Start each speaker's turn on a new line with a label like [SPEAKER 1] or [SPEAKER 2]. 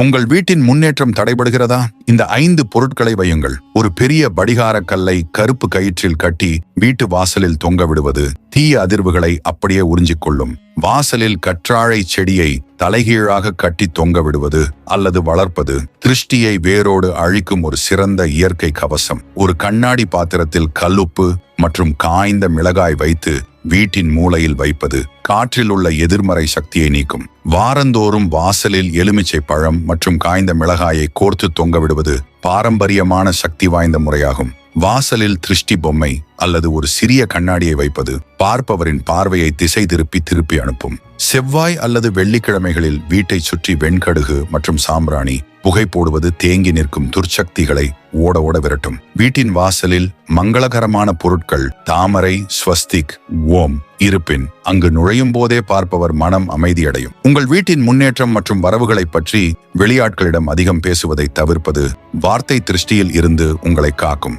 [SPEAKER 1] உங்கள் வீட்டின் முன்னேற்றம் தடைபடுகிறதா? இந்த ஐந்து பொருட்களை வையுங்கள். ஒரு பெரிய படிகார கல்லை கருப்பு கயிற்றில் கட்டி வீட்டு வாசலில் தொங்க விடுவது தீய அதிர்வுகளை அப்படியே உறிஞ்சிக் கொள்ளும். வாசலில் கற்றாழை செடியை தலைகீழாக கட்டி தொங்க விடுவது அல்லது வளர்ப்பது திருஷ்டியை வேரோடு அழிக்கும் ஒரு சிறந்த இயற்கை கவசம். ஒரு கண்ணாடி பாத்திரத்தில் கல்லுப்பு மற்றும் காய்ந்த மிளகாய் வைத்து வீட்டின் மூலையில் வைப்பது காற்றில் உள்ள எதிர்மறை சக்தியை நீக்கும். வாரந்தோறும் வாசலில் எலுமிச்சை பழம் மற்றும் காய்ந்த மிளகாயை கோர்த்து தொங்க விடுவது பாரம்பரியமான சக்தி வாய்ந்த முறையாகும். வாசலில் திருஷ்டி பொம்மை அல்லது ஒரு சிறிய கண்ணாடியை வைப்பது பார்ப்பவரின் பார்வையை திசை திருப்பி திருப்பி அனுப்பும். செவ்வாய் அல்லது வெள்ளிக்கிழமைகளில் வீட்டைச் சுற்றி வெண்கடுகு மற்றும் சாம்பிராணி புகை போடுவது தேங்கி நிற்கும் துர்ச்சக்திகளை ஓட ஓட விரட்டும். வீட்டின் வாசலில் மங்களகரமான பொருட்கள் தாமரை ஸ்வஸ்திக் ஓம் இருப்பின் அங்கு நுழையும் போதே பார்ப்பவர் மனம் அமைதியடையும். உங்கள் வீட்டின் முன்னேற்றம் மற்றும் வரவுகளை பற்றி வெளியாட்களிடம் அதிகம் பேசுவதை தவிர்ப்பது வார்த்தை திருஷ்டியில் இருந்து உங்களை காக்கும்.